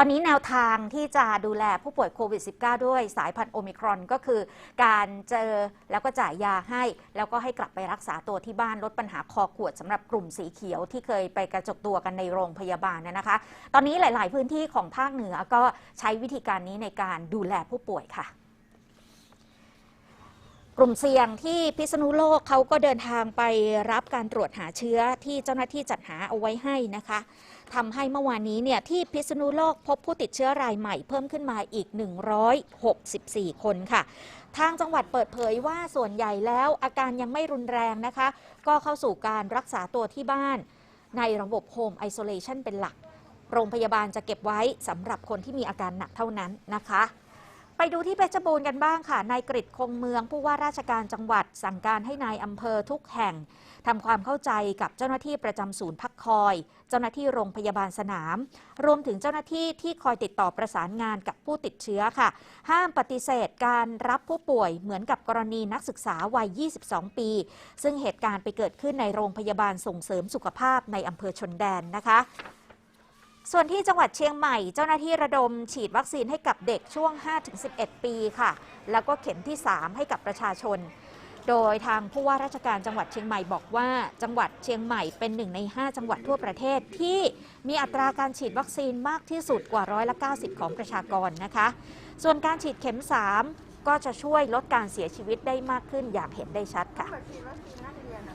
ตอนนี้แนวทางที่จะดูแลผู้ป่วยโควิด -19 ด้วยสายพันธุ์โอมิครอนก็คือ การเจอแล้วก็จ่ายยาให้ แล้วก็ให้กลับไปรักษาตัวที่บ้านลดปัญหาคอขวดสำหรับกลุ่มสีเขียวที่เคยไปกระจกตัวกันในโรงพยาบาลนนะคะ ตอนนี้หลาย ๆ พื้นที่ของภาคเหนือก็ใช้วิธีการนี้ในการดูแลผู้ป่วยค่ะ กลุ่มเสี่ยงที่พิษณุโลกเขาก็เดินทางไปรับการตรวจหาเชื้อที่เจ้าหน้าที่จัดหาเอาไว้ให้นะคะทำให้เมื่อวานนี้เนี่ยที่พิษณุโลกพบผู้ติดเชื้อรายใหม่เพิ่มขึ้นมาอีก 164 คนค่ะ ทางจังหวัดเปิดเผยว่าส่วนใหญ่แล้วอาการยังไม่รุนแรงนะคะ ก็เข้าสู่การรักษาตัวที่บ้าน ในระบบโฮมไอโซเลชันเป็นหลัก โรงพยาบาลจะเก็บไว้สำหรับคนที่มีอาการหนักเท่านั้นนะคะ ไปดูที่เพชรบูรณ์กันบ้างค่ะ นายกริคงเมืองผู้ว่าราชการจังหวัด สั่งการให้นายอำเภอทุกแห่งทำความเข้าใจกับเจ้าหน้าที่ประจำศูนย์พักคอย เจ้าหน้าที่โรงพยาบาลสนาม รวมถึงเจ้าหน้าที่ที่คอยติดต่อประสานงานกับผู้ติดเชื้อค่ะ ห้ามปฏิเสธการรับผู้ป่วยเหมือนกับกรณีนักศึกษาวัย 22 ปี ซึ่งเหตุการณ์ไปเกิดขึ้นในโรงพยาบาลส่งเสริมสุขภาพในอำเภอชนแดนนะคะ ส่วนที่จังหวัดเชียงใหม่เจ้าหน้าที่ระดมฉีดวัคซีนให้กับเด็กช่วง 5-11 ปีค่ะ แล้วก็เข็มที่ 3 ให้กับประชาชน โดยทางผู้ว่าราชการจังหวัดเชียงใหม่บอกว่า จังหวัดเชียงใหม่เป็นหนึ่งใน 5 จังหวัดทั่วประเทศที่มีอัตราการฉีดวัคซีนมากที่สุดกว่าร้อยละ90 ของประชากรนะคะ ส่วนการฉีดเข็ม 3 ก็จะช่วยลดการเสียชีวิตได้มากขึ้นอย่างเห็นได้ชัดค่ะเปิดฉีดวัคซีนนะคะ